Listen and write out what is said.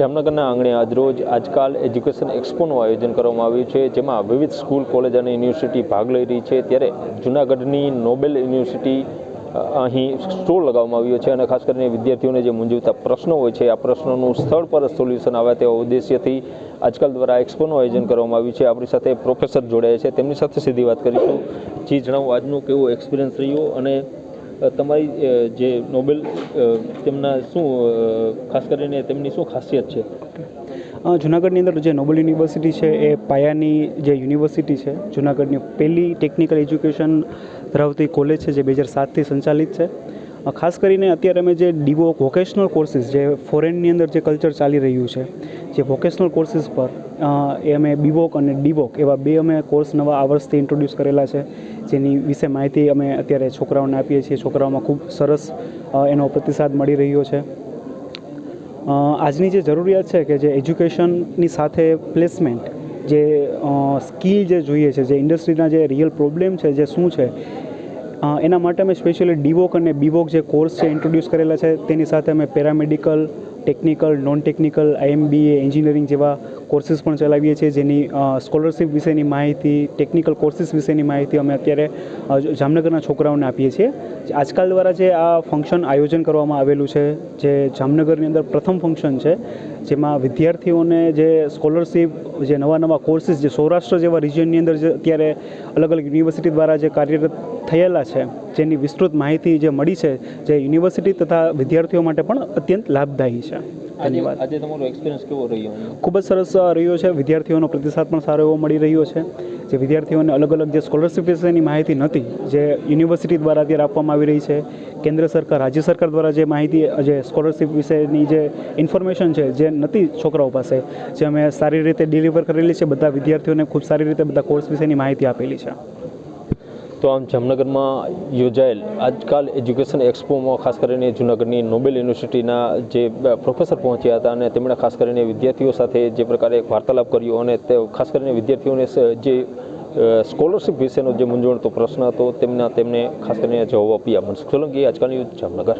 જામનગરના આંગણે આજરોજ આજકાલ એજ્યુકેશન એક્સપોનું આયોજન કરવામાં આવ્યું છે, જેમાં વિવિધ સ્કૂલ, કોલેજ અને યુનિવર્સિટી ભાગ લઈ રહી છે. ત્યારે જૂનાગઢની નોબેલ યુનિવર્સિટી અહીં સ્ટોલ લગાવવામાં આવ્યો છે અને ખાસ કરીને વિદ્યાર્થીઓને જે મૂંઝવતા પ્રશ્નો હોય છે, આ પ્રશ્નોનું સ્થળ પર સોલ્યુશન આવે તેવા ઉદ્દેશ્યથી આજકાલ દ્વારા એક્સપોનું આયોજન કરવામાં આવ્યું છે. આપણી સાથે પ્રોફેસર જોડાયા છે. તેમની સાથે સીધી વાત કરીશું. જી, જણાવો, આજનો કેવો એક્સપિરિયન્સ રહ્યો અને તમારી જે નોબેલ તેમના શું ખાસ કરીને તેમની શું ખાસિયત છે? જુનાગઢની અંદર જે નોબેલ યુનિવર્સિટી છે, એ પાયાની જે યુનિવર્સિટી છે, જુનાગઢની પહેલી ટેકનિકલ એજ્યુકેશન ધરાવતી કોલેજ છે, જે બે હજાર સાતથી સંચાલિત છે. ખાસ કરીને અત્યારે અમે જે ડીવો વોકેશનલ કોર્સિસ જે ફોરેનની અંદર જે કલ્ચર ચાલી રહ્યું છે, જે વોકેશનલ કોર્સિસ પર એ અમે બીવોક અને ડીવોક એવા બે અમે કોર્સ નવા આ વર્ષથી ઇન્ટ્રોડ્યુસ કરેલા છે, જેની વિશે માહિતી અમે અત્યારે છોકરાઓને આપીએ છીએ. છોકરાઓમાં ખૂબ સરસ એનો પ્રતિસાદ મળી રહ્યો છે. આજની જે જરૂરિયાત છે કે જે એજ્યુકેશનની સાથે પ્લેસમેન્ટ જે સ્કિલ જે જોઈએ છે, જે ઇન્ડસ્ટ્રીના જે રિયલ પ્રોબ્લેમ છે, જે શું છે એના માટે અમે સ્પેશિયલી ડીવોક અને બીવોક જે કોર્સ છે ઇન્ટ્રોડ્યુસ કરેલા છે, તેની સાથે અમે paramedical technical non technical IMBA engineering જેવા કોર્સિસ પણ ચલાવીએ છીએ, જેની સ્કોલરશિપ વિશેની માહિતી ટેકનિકલ કોર્સિસ વિશેની માહિતી અમે અત્યારે જામનગરના છોકરાઓને આપીએ છીએ. આજકાલ દ્વારા જે આ ફંક્શન આયોજન કરવામાં આવેલું છે, જે જામનગરની અંદર પ્રથમ ફંક્શન છે, જેમાં વિદ્યાર્થીઓને જે સ્કોલરશિપ જે નવા નવા કોર્સિસ જે સૌરાષ્ટ્ર જેવા રિજિયનની અંદર જે અત્યારે અલગ અલગ યુનિવર્સિટી દ્વારા જે કાર્યરત થયેલા છે. જેની વિસ્તૃત માહિતી જે મળી છે જે યુનિવર્સિટી તથા વિદ્યાર્થીઓ માટે પણ અત્યંત લાભદાયી છે. ધન્યવાદ. આજે તમારો એક્સપિરિયન્સ કેવો રહ્યો? ખૂબ જ સરસ રહ્યો છે. વિદ્યાર્થીઓનો પ્રતિસાદ પણ સારો એવો મળી રહ્યો છે. જે વિદ્યાર્થીઓને અલગ અલગ જે સ્કોલરશિપ વિશેની માહિતી નહોતી જે યુનિવર્સિટી દ્વારા અત્યારે આપવામાં આવી રહી છે કેન્દ્ર સરકાર રાજ્ય સરકાર દ્વારા જે માહિતી જે સ્કોલરશિપ વિશેની જે ઇન્ફોર્મેશન છે જે નથી છોકરાઓ પાસે જે અમે સારી રીતે ડિલિવર કરેલી છે બધા વિદ્યાર્થીઓને ખૂબ સારી રીતે બધા કોર્સ વિશેની માહિતી આપેલી છે. તો આમ જામનગરમાં યોજાયેલ આજકાલ એજ્યુકેશન એક્સપોમાં ખાસ કરીને જૂનાગઢની નોબેલ યુનિવર્સિટીના જે પ્રોફેસર પહોંચ્યા હતા અને તેમણે ખાસ કરીને વિદ્યાર્થીઓ સાથે જે પ્રકારે વાર્તાલાપ કર્યો અને તે ખાસ કરીને વિદ્યાર્થીઓને જે સ્કોલરશિપ વિશેનો જે મૂંઝવણતો પ્રશ્ન હતો તેમના તેમને ખાસ કરીને જવાબ આપ્યા. મનસુખ સોલંકી, આજકાલ ન્યૂઝ જામનગર.